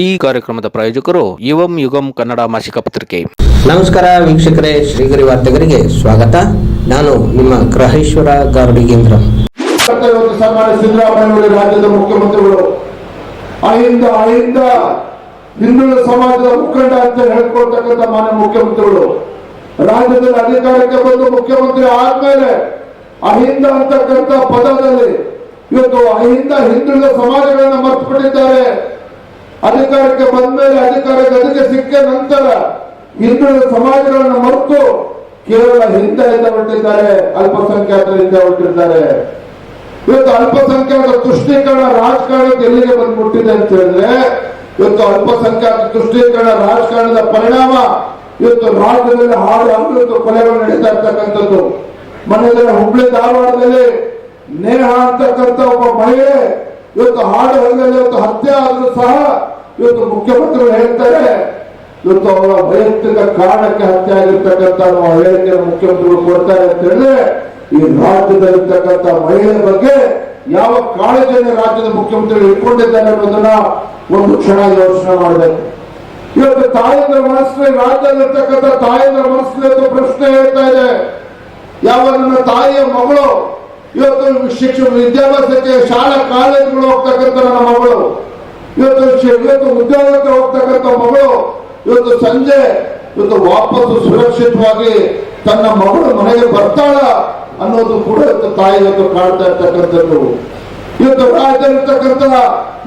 ಈ ಕಾರ್ಯಕ್ರಮದ ಪ್ರಾಯೋಜಕರು ಯುವಂ ಯುಗಂ ಕನ್ನಡ ಮಾಸಿಕ ಪತ್ರಿಕೆ. ನಮಸ್ಕಾರ ವೀಕ್ಷಕರೇ ಶ್ರೀಗರಿ ವಾರ್ತೆಗರಿಗೆ ಸ್ವಾಗತ. ನಾನು ನಿಮ್ಮ ಗ್ರಹೇಶ್ವರ ಗಾರ್ಡಿಗೇಂದ್ರ ಇವತ್ತು ಸನ್ಮಾನ್ಯ ಸಿದ್ದರಾಮಯ್ಯ ರಾಜ್ಯದ ಮುಖ್ಯಮಂತ್ರಿಗಳು ಅಹಿಂದ ಅಹಿಂದ ಹಿಂದುಳಿದ ಸಮಾಜದ ಮುಖಂಡ ಅಂತ ಹೇಳ್ಕೊಳ್ತಕ್ಕಂಥ ಮಾನ್ಯ ಮುಖ್ಯಮಂತ್ರಿಗಳು ರಾಜ್ಯದಲ್ಲಿ ಅಧಿಕಾರಕ್ಕೆ ಬಂದು ಮುಖ್ಯಮಂತ್ರಿ ಆದ್ಮೇಲೆ ಅಹಿಂದ ಅಂತಕ್ಕಂಥ ಪದದಲ್ಲಿ ಇವತ್ತು ಅಹಿಂದ ಹಿಂದುಳಿದ ಸಮಾಜಗಳನ್ನ ಮರ್ತ್ಬಿಟ್ಟಿದ್ದಾರೆ. ಅಧಿಕಾರಕ್ಕೆ ಬಂದ ಮೇಲೆ ಅಧಿಕಾರ ಗದಿಗೆ ಸಿಕ್ಕ ನಂತರ ಹಿಂದುಳಿದ ಸಮಾಜಗಳನ್ನು ಮರೆತು ಕೇವಲ ಹಿಂದೆಯಿಂದ ಹೊರಟಿದ್ದಾರೆ ಅಲ್ಪಸಂಖ್ಯಾತರಿಂದ ಹೊರಟಿದ್ದಾರೆ. ಇವತ್ತು ಅಲ್ಪಸಂಖ್ಯಾತ ತುಷ್ಟೀಕರಣ ರಾಜಕಾರಣಕ್ಕೆ ಎಲ್ಲಿಗೆ ಬಂದ್ಬಿಟ್ಟಿದೆ ಅಂತ ಹೇಳಿದ್ರೆ, ಇವತ್ತು ಅಲ್ಪಸಂಖ್ಯಾತ ತುಷ್ಟೀಕರಣ ರಾಜಕಾರಣದ ಪರಿಣಾಮ ಇವತ್ತು ರಾಜ್ಯದಲ್ಲಿ ಹಾಡು ಅಮೃತ ಕೊಲೆಗಳು ನಡೀತಾ ಇರ್ತಕ್ಕಂಥದ್ದು. ಮನೆಯಲ್ಲಿ ಹುಬ್ಳಿ ಧಾರವಾಡದಲ್ಲಿ ನೇಹ ಅಂತಕ್ಕಂಥ ಒಬ್ಬ ಮಹಿಳೆ ಇವತ್ತು ಹಾಡು ಹಗಲಲ್ಲಿ ಇವತ್ತು ಹತ್ಯೆ ಆದ್ರೂ ಸಹ ಇವತ್ತು ಮುಖ್ಯಮಂತ್ರಿಗಳು ಹೇಳ್ತಾರೆ, ಇವತ್ತು ಅವರ ವೈಯಕ್ತಿಕ ಕಾರಣಕ್ಕೆ ಹತ್ಯೆ ಆಗಿರ್ತಕ್ಕಂಥ ನಾವು ಹೇಳಿಕೆ ಮುಖ್ಯಮಂತ್ರಿಗಳು ಕೊಡ್ತಾರೆ ಅಂತ ಹೇಳಿದ್ರೆ, ಈ ರಾಜ್ಯದಲ್ಲಿರ್ತಕ್ಕಂಥ ಮಹಿಳೆ ಬಗ್ಗೆ ಯಾವ ಕಾಳಜಿಯನ್ನು ರಾಜ್ಯದ ಮುಖ್ಯಮಂತ್ರಿಗಳು ಇಟ್ಕೊಂಡಿದ್ದಾರೆ ಅನ್ನೋದನ್ನ ಒಂದು ಕ್ಷಣ ಯೋಚನೆ ಮಾಡಬೇಕು. ಇವತ್ತು ತಾಯಂದ್ರ ಮನಸ್ಸಿನ ರಾಜ್ಯದಲ್ಲಿರ್ತಕ್ಕಂಥ ತಾಯಂದ್ರ ಮನಸ್ಸಿನ ಪ್ರಶ್ನೆ ಹೇಳ್ತಾ ಇದೆ. ಯಾವ ನನ್ನ ತಾಯಿಯ ಮಗಳು ಇವತ್ತು ಶಿಕ್ಷಣ ವಿದ್ಯಾಭ್ಯಾಸಕ್ಕೆ ಶಾಲಾ ಕಾಲೇಜುಗಳು ಹೋಗ್ತಕ್ಕಂಥ ನನ್ನ ಮಗಳು. ಇವತ್ತು ಇವತ್ತು ಉದ್ಯೋಗಕ್ಕೆ ಹೋಗ್ತಕ್ಕಂಥ ಮಗಳು. ಇವತ್ತು ಸಂಜೆ ಇವತ್ತು ವಾಪಸ್ ಸುರಕ್ಷಿತವಾಗಿ ತನ್ನ ಮಗಳು ಮನೆಗೆ ಬರ್ತಾಳ ಅನ್ನೋದು ಕೂಡ ಇವತ್ತು ತಾಯಿ ಇವತ್ತು ಕಾಡ್ತಾ ಇರ್ತಕ್ಕಂಥದ್ದು. ಇವತ್ತು ರಾಜ್ಯದಲ್ಲಿರ್ತಕ್ಕಂಥ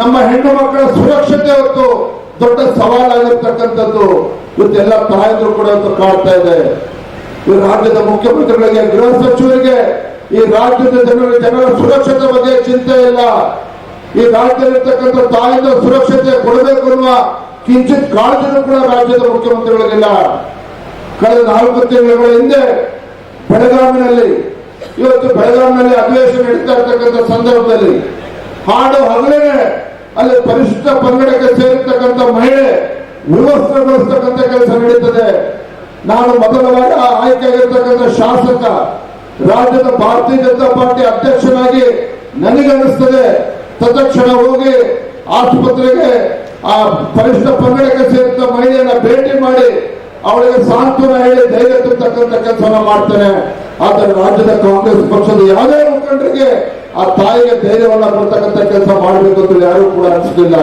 ನಮ್ಮ ಹೆಣ್ಣು ಮಕ್ಕಳ ಸುರಕ್ಷತೆ ಇವತ್ತು ದೊಡ್ಡ ಸವಾಲಾಗಿರ್ತಕ್ಕಂಥದ್ದು. ಇವತ್ತೆಲ್ಲ ತಾಯಂದ್ರು ಕೂಡ ಇವತ್ತು ಕಾಡ್ತಾ ಇದೆ ರಾಜ್ಯದ ಮುಖ್ಯಮಂತ್ರಿಗಳಿಗೆ, ಗೃಹ ಸಚಿವರಿಗೆ ಈ ರಾಜ್ಯದ ಜನರ ಜನರ ಸುರಕ್ಷತೆ ಬಗ್ಗೆ ಚಿಂತೆ ಇಲ್ಲ. ಈ ರಾಜ್ಯದಲ್ಲಿರ್ತಕ್ಕಂಥ ತಾಯಿಂದ ಸುರಕ್ಷತೆ ಕೊಡಬೇಕು ಅನ್ನುವ ಕಿಂಚಿತ್ ಕಾಳಜಿನೂ ಕೂಡ ರಾಜ್ಯದ ಮುಖ್ಯಮಂತ್ರಿಗಳಿಗಿಲ್ಲ. ಕಳೆದ ನಾಲ್ಕು ತಿಂಗಳ ಹಿಂದೆ ಬೆಳಗಾವಿನಲ್ಲಿ, ಇವತ್ತು ಬೆಳಗಾವಿನಲ್ಲಿ ಅಧಿವೇಶನ ನಡೀತಾ ಇರ್ತಕ್ಕಂಥ ಸಂದರ್ಭದಲ್ಲಿ ಹಾಡು ಹಗಲೇನೆ ಅಲ್ಲಿ ಪರಿಶಿಷ್ಟ ಪಂಗಡಕ್ಕೆ ಸೇರಿರ್ತಕ್ಕಂಥ ಮಹಿಳೆ ವಿವಸ್ತ್ರಗೊಳಿಸ್ತಕ್ಕಂಥ ಕೆಲಸ ನಡೀತದೆ. ನಾನು ಮೊದಲ ವಾರ ಆಯ್ಕೆಯಾಗಿರ್ತಕ್ಕಂಥ ಶಾಸಕ ರಾಜ್ಯದ ಭಾರತೀಯ ಜನತಾ ಪಾರ್ಟಿ ಅಧ್ಯಕ್ಷನಾಗಿ ನನಗನ್ನಿಸ್ತದೆ. ತತ್ಕ್ಷಣ ಹೋಗಿ ಆಸ್ಪತ್ರೆಗೆ, ಆ ಪರಿಶಿಷ್ಟ ಪಂಗಡಕ್ಕೆ ಸೇರಿದ ಮಹಿಳೆಯನ್ನ ಭೇಟಿ ಮಾಡಿ ಅವಳಿಗೆ ಸಾಂತ್ವನ ಹೇಳಿ ಧೈರ್ಯ ತುಂಬತಕ್ಕಂಥ ಕೆಲಸವನ್ನ ಮಾಡ್ತೇನೆ. ಆದರೆ ರಾಜ್ಯದ ಕಾಂಗ್ರೆಸ್ ಪಕ್ಷದ ಯಾವುದೇ ಮುಖಂಡರಿಗೆ ಆ ತಾಯಿಗೆ ಧೈರ್ಯವನ್ನ ಕೊಡ್ತಕ್ಕಂಥ ಕೆಲಸ ಮಾಡಬೇಕು ಅಂತ ಯಾರು ಕೂಡ ಅನಿಸಲಿಲ್ಲ.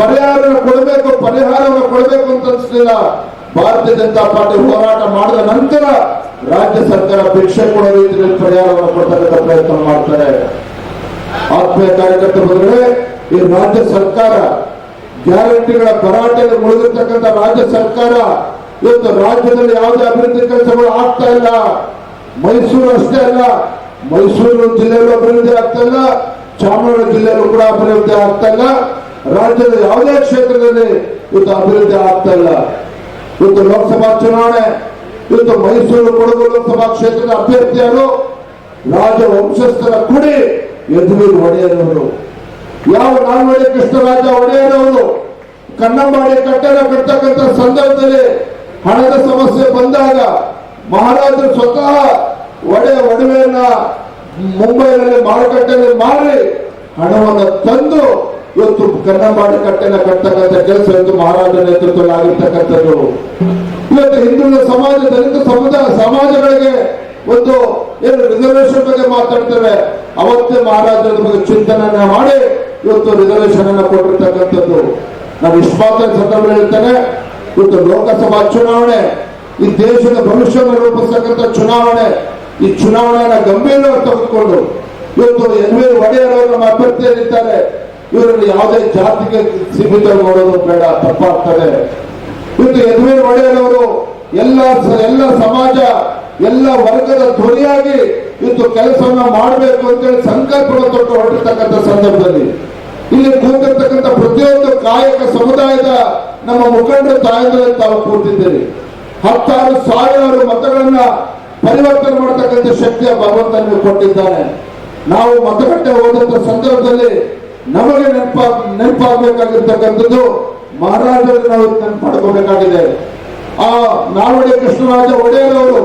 ಪರಿಹಾರ ಕೊಡಬೇಕು, ಪರಿಹಾರವನ್ನು ಕೊಡಬೇಕು ಅಂತ ಅನಿಸಲಿಲ್ಲ. ಭಾರತೀಯ ಜನತಾ ಪಾರ್ಟಿ ಹೋರಾಟ ಮಾಡಿದ ನಂತರ ರಾಜ್ಯ ಸರ್ಕಾರ ಭಿಕ್ಷೆ ಕೊಡೋ ರೀತಿಯಲ್ಲಿ ಪರಿಹಾರವನ್ನು ಕೊಡ್ತಕ್ಕಂಥ ಪ್ರಯತ್ನ ಮಾಡ್ತಾರೆ. ಆತ್ಮೀಯ ಕಾರ್ಯಕರ್ತ ಬಂದ್ರೆ ಈ ರಾಜ್ಯ ಸರ್ಕಾರ ಗ್ಯಾರಂಟಿಗಳ ಭರಾಟೆಯಲ್ಲಿ ಮುಳುಗಿರ್ತಕ್ಕಂಥ ರಾಜ್ಯ ಸರ್ಕಾರ ಇವತ್ತು ರಾಜ್ಯದಲ್ಲಿ ಯಾವುದೇ ಅಭಿವೃದ್ಧಿ ಕೆಲಸಗಳು ಆಗ್ತಾ ಇಲ್ಲ. ಮೈಸೂರು ಅಷ್ಟೇ ಅಲ್ಲ, ಮೈಸೂರು ಜಿಲ್ಲೆಯಲ್ಲೂ ಅಭಿವೃದ್ಧಿ ಆಗ್ತಾ ಇಲ್ಲ ಚಾಮರಾಜನಗರ ಜಿಲ್ಲೆಯಲ್ಲೂ ಕೂಡ ಅಭಿವೃದ್ಧಿ ಆಗ್ತಾ ಇಲ್ಲ. ರಾಜ್ಯದ ಯಾವುದೇ ಕ್ಷೇತ್ರದಲ್ಲಿ ಇವತ್ತು ಅಭಿವೃದ್ಧಿ ಆಗ್ತಾ ಇಲ್ಲ. ಇವತ್ತು ಲೋಕಸಭಾ ಚುನಾವಣೆ ಇವತ್ತು ಮೈಸೂರು ಕೊಡಗು ಲೋಕಸಭಾ ಕ್ಷೇತ್ರದ ಅಭ್ಯರ್ಥಿಯಾರು ರಾಜ ವಂಶಸ್ಥರ ಕುಡಿ ಯದುವೀರ್ ಒಡೆಯರವರು. ಯಾವ ನಾಲ್ವಡಿ ಕೃಷ್ಣರಾಜ ಒಡೆಯರವರು? ಕನ್ನಂಬಾಡಿ ಕಟ್ಟಡ ಕಟ್ಟತಕ್ಕಂಥ ಸಂದರ್ಭದಲ್ಲಿ ಹಣದ ಸಮಸ್ಯೆ ಬಂದಾಗ ಮಹಾರಾಜರು ಸ್ವತಃ ಒಡೆ ಒಡವೆಯನ್ನ ಮುಂಬೈನಲ್ಲಿ ಮಾರುಕಟ್ಟೆಯಲ್ಲಿ ಮಾರಿ ಹಣವನ್ನು ತಂದು ಇವತ್ತು ಕನ್ನಂಬಾಡಿ ಕಟ್ಟೆನ ಕಟ್ಟತಕ್ಕಂಥ ಕೆಲಸ ಇವತ್ತು ಮಹಾರಾಜರ ನೇತೃತ್ವದಲ್ಲಿ ಆಗಿರ್ತಕ್ಕಂಥದ್ದು ಇವತ್ತು ಹಿಂದುಳಿದ ಸಮಾಜ ದಲಿತ ಸಮುದಾಯ, ಸಮಾಜಗಳಿಗೆ ಒಂದು ಏನು ರಿಸರ್ವೇಶನ್ ಬಗ್ಗೆ ಮಾತಾಡ್ತೇವೆ. ಅವತ್ತೇ ಮಹಾರಾಜರ ಬಗ್ಗೆ ಚಿಂತನೆಯನ್ನ ಮಾಡಿ, ಇವತ್ತು ರಿಸರ್ವೇಶನ್ ಅನ್ನ ಕೊಟ್ಟಿರ್ತಕ್ಕಂಥದ್ದು. ನಾನು ವಿಶ್ವಾಸ ಸಂದರ್ಭ ಹೇಳ್ತೇನೆ, ಇವತ್ತು ಲೋಕಸಭಾ ಚುನಾವಣೆ, ಈ ದೇಶದ ಭವಿಷ್ಯವನ್ನು ರೂಪಿಸ್ತಕ್ಕಂಥ ಚುನಾವಣೆ, ಈ ಚುನಾವಣೆಯನ್ನ ಗಂಭೀರವಾಗಿ ತೆಗೆದುಕೊಂಡು ಇವತ್ತು ಎನ್ ವಿ ಒಡೆಯರ್ ಅವರು ನಮ್ಮ ಅಭ್ಯರ್ಥಿಯಲ್ಲಿದ್ದಾರೆ. ಇವರಲ್ಲಿ ಯಾವುದೇ ಜಾತಿಗೆ ಸೀಮಿತ ನೋಡೋದು ಬೇಡ, ತಪ್ಪಾಗ್ತದೆ. ಇವತ್ತು ಯದುವೀರ್ ಒಳ್ಳೆಯವರು ಎಲ್ಲ ಎಲ್ಲ ಸಮಾಜ, ಎಲ್ಲ ವರ್ಗದ ಧ್ವನಿಯಾಗಿ ಇವತ್ತು ಕೆಲಸವನ್ನ ಮಾಡಬೇಕು ಅಂತೇಳಿ ಸಂಕಲ್ಪವನ್ನು ತೊಟ್ಟು ಹೊರಟಿರ್ತಕ್ಕಂಥ ಸಂದರ್ಭದಲ್ಲಿ. ಇಲ್ಲಿ ಕೂತಿರ್ತಕ್ಕಂಥ ಪ್ರತಿಯೊಂದು ಕಾಯಕ ಸಮುದಾಯದ ನಮ್ಮ ಮುಖಂಡರು ತಾಯಂದ್ರೆ ತಾವು ಕೂತಿದ್ದೀರಿ ಹತ್ತಾರು ಸಾವಿರಾರು ಮತಗಳನ್ನ ಪರಿವರ್ತನೆ ಮಾಡತಕ್ಕಂಥ ಶಕ್ತಿಯ ಭಗವಂತ ನಿಮಗೆ ಕೊಟ್ಟಿದ್ದಾನೆ. ನಾವು ಮತಗಟ್ಟೆ ಹೋದಂತ ಸಂದರ್ಭದಲ್ಲಿ ನಮಗೆ ನೆನಪ ನೆನಪಾಗಬೇಕಾಗಿರ್ತಕ್ಕಂಥದ್ದು ಮಹಾರಾಜರಿಗೆ ನಾವು ನೆನಪು ಮಾಡ್ಕೋಬೇಕಾಗಿದೆ ಆ ನಾಲ್ವಡಿ ಕೃಷ್ಣರಾಜ ಒಡೆಯರವರು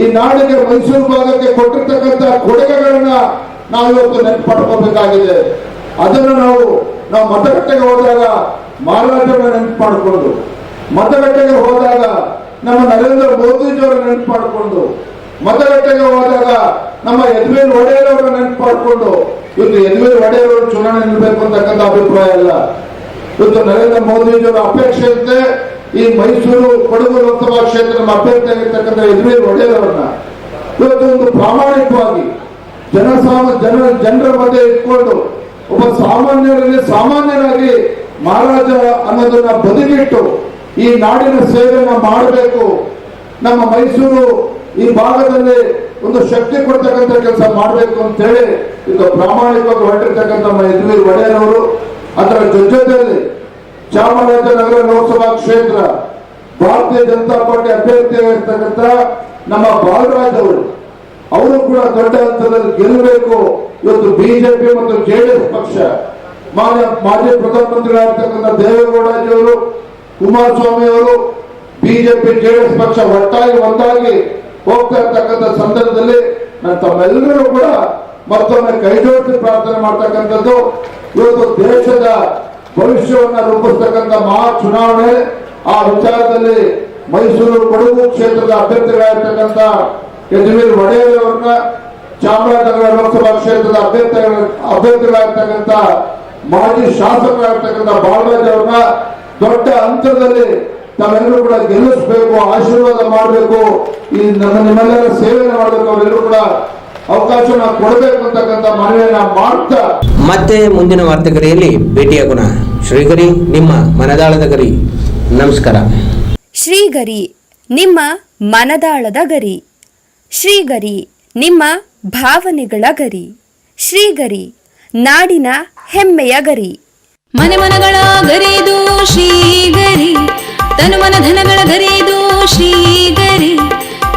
ಈ ನಾಡಿಗೆ ಮೈಸೂರು ಭಾಗಕ್ಕೆ ಕೊಟ್ಟಿರ್ತಕ್ಕಂಥ ಕೊಡುಗೆಗಳನ್ನ ನಾವು ಇವತ್ತು ನೆನಪು ಪಡ್ಕೋಬೇಕಾಗಿದೆ. ಅದನ್ನು ನಾವು ನಾವು ಮತಗಟ್ಟೆಗೆ ಹೋದಾಗ ಮಹಾರಾಜರನ್ನ ನೆನಪು ಮಾಡಿಕೊಂಡು, ಮತಗಟ್ಟೆಗೆ ಹೋದಾಗ ನಮ್ಮ ನರೇಂದ್ರ ಮೋದಿಜಿಯವರ ನೆನಪು ಮಾಡಿಕೊಂಡು, ಮತಗಟ್ಟೆಗೆ ಹೋದಾಗ ನಮ್ಮ ಯದುವೀರ್ ಒಡೆಯರ್ ಅವರ ನೆನಪು ಮಾಡಿಕೊಂಡು ಇವತ್ತು ಯದುವೀರ್ ಒಡೆಯರ್ ಅವರು ಚುನಾವಣೆ ನಿಲ್ಬೇಕು ಅಂತಕ್ಕಂಥ ಅಭಿಪ್ರಾಯ ಇಲ್ಲ ಇವತ್ತು ನರೇಂದ್ರ ಮೋದಿಜಿಯವರ ಅಪೇಕ್ಷೆ ಇದ್ದೆ ಈ ಮೈಸೂರು, ಕೊಡಗು ಲೋಕಸಭಾ ಕ್ಷೇತ್ರ ನಮ್ಮ ಅಭ್ಯರ್ಥಿ ಆಗಿರ್ತಕ್ಕಂಥ ಯದುವೀರ್ ಒಡೆಯರ್ ಅವರನ್ನ. ಇವತ್ತು ಒಂದು ಪ್ರಾಮಾಣಿಕವಾಗಿ ಜನಸಾಮ, ಜನ, ಜನರ ಮಧ್ಯೆ ಇಟ್ಕೊಂಡು ಒಬ್ಬ ಸಾಮಾನ್ಯರಲ್ಲಿ ಸಾಮಾನ್ಯರಾಗಿ ಮಹಾರಾಜ ಅನ್ನೋದನ್ನ ಬದಿಗಿಟ್ಟು ಈ ನಾಡಿನ ಸೇವೆಯನ್ನ ಮಾಡಬೇಕು. ನಮ್ಮ ಮೈಸೂರು ಈ ಭಾಗದಲ್ಲಿ ಒಂದು ಶಕ್ತಿ ಕೊಡ್ತಕ್ಕಂಥ ಕೆಲಸ ಮಾಡಬೇಕು ಅಂತೇಳಿ ಇದು ಪ್ರಾಮಾಣಿಕವಾಗಿ ಹೊರಟಿರ್ತಕ್ಕಂಥ ನಮ್ಮ ಯದುವೀರ್ ಒಡೆಯರವರು ಅದರ ಜೊತೆಯಲ್ಲಿ ಚಾಮರಾಜನಗರ ಲೋಕಸಭಾ ಕ್ಷೇತ್ರ, ಭಾರತೀಯ ಜನತಾ ಪಾರ್ಟಿ ಅಭ್ಯರ್ಥಿಯಾಗಿರ್ತಕ್ಕಂಥ ನಮ್ಮ ಬಾಲರಾಜ್ ಅವರು ಅವರು ಕೂಡ ದೊಡ್ಡ ಹಂತದಲ್ಲಿ ಗೆಲ್ಲಬೇಕು. ಇವತ್ತು ಬಿಜೆಪಿ ಮತ್ತು ಜೆಡಿಎಸ್ ಪಕ್ಷ, ಮಾನ್ಯ, ಮಾಜಿ ಪ್ರಧಾನಮಂತ್ರಿಗಳಾಗಿರ್ತಕ್ಕಂಥ ದೇವೇಗೌಡಜಿಯವರು ಕುಮಾರಸ್ವಾಮಿ ಅವರು, ಬಿಜೆಪಿ, ಜೆಡಿಎಸ್ ಪಕ್ಷ ಒಟ್ಟಾಗಿ ಒಂದಾಗಿ ಹೋಗ್ತಾ ಇರ್ತಕ್ಕಂಥ ಸಂದರ್ಭದಲ್ಲಿ ನಾನು ತಮ್ಮೆಲ್ಲರೂ ಕೂಡ ಮತ್ತೊಮ್ಮೆ ಕೈಜೋಡಿಸಿ ಪ್ರಾರ್ಥನೆ ಮಾಡ್ತಕ್ಕಂಥದ್ದು, ಇವತ್ತು ದೇಶದ ಭವಿಷ್ಯವನ್ನ ರೂಪಿಸ್ತಕ್ಕಂಥ ಮಹಾ ಚುನಾವಣೆ ಆ ವಿಚಾರದಲ್ಲಿ ಮೈಸೂರು ಕೊಡಗು ಕ್ಷೇತ್ರದ ಅಭ್ಯರ್ಥಿಗಳಾಗಿರ್ತಕ್ಕಂಥ ಯಜ್ವೀರ್ ಒಡೆಯರ್ ಅವರನ್ನ, ಚಾಮರಾಜನಗರ ಲೋಕಸಭಾ ಕ್ಷೇತ್ರದ ಅಭ್ಯರ್ಥಿ ಅಭ್ಯರ್ಥಿಗಳಾಗಿರ್ತಕ್ಕಂಥ ಮಾಜಿ ಶಾಸಕರಾಗಿರ್ತಕ್ಕಂಥ ಬಾಲರಾಜ್ ಅವ್ರನ್ನ ದೊಡ್ಡ ಹಂತದಲ್ಲಿ ತಾವೆಲ್ಲರೂ ಕೂಡ ಗೆಲ್ಲಿಸಬೇಕು, ಆಶೀರ್ವಾದ ಮಾಡಬೇಕು. ಈ ನಮ್ಮ ನಿಮ್ಮೆಲ್ಲರ ಸೇವೆಯನ್ನು ಮಾಡಬೇಕು, ಅವರೆಲ್ಲರೂ ಕೂಡ ಅವಕಾಶನ ಕೊಡಬೇಕು ಅಂತಕ್ಕಂಥ ಮನವಿಯನ್ನ ಮಾಡ್ತಾ ಮತ್ತೆ ಮುಂದಿನ ವಾರ್ತೆಗರಿಯಲ್ಲಿ ಭೇಟಿಯಾಗೋಣ ಶ್ರೀಗರಿ ನಿಮ್ಮ ಮನದಾಳದ ಗರಿ. ನಮಸ್ಕಾರ. ಶ್ರೀಗರಿ ನಿಮ್ಮ ಮನದಾಳದ ಗರಿ. ಶ್ರೀಗರಿ ನಿಮ್ಮ ಭಾವನೆಗಳ ಗರಿ. ಶ್ರೀಗರಿ ನಾಡಿನ ಹೆಮ್ಮೆಯ ಗರಿ. ಮನೆ ಮನಗಳ ಗರಿದು ಶ್ರೀಗರಿ ತನು ಮನ ಧನಗಳ ಗರಿದು ಶ್ರೀಗರಿ.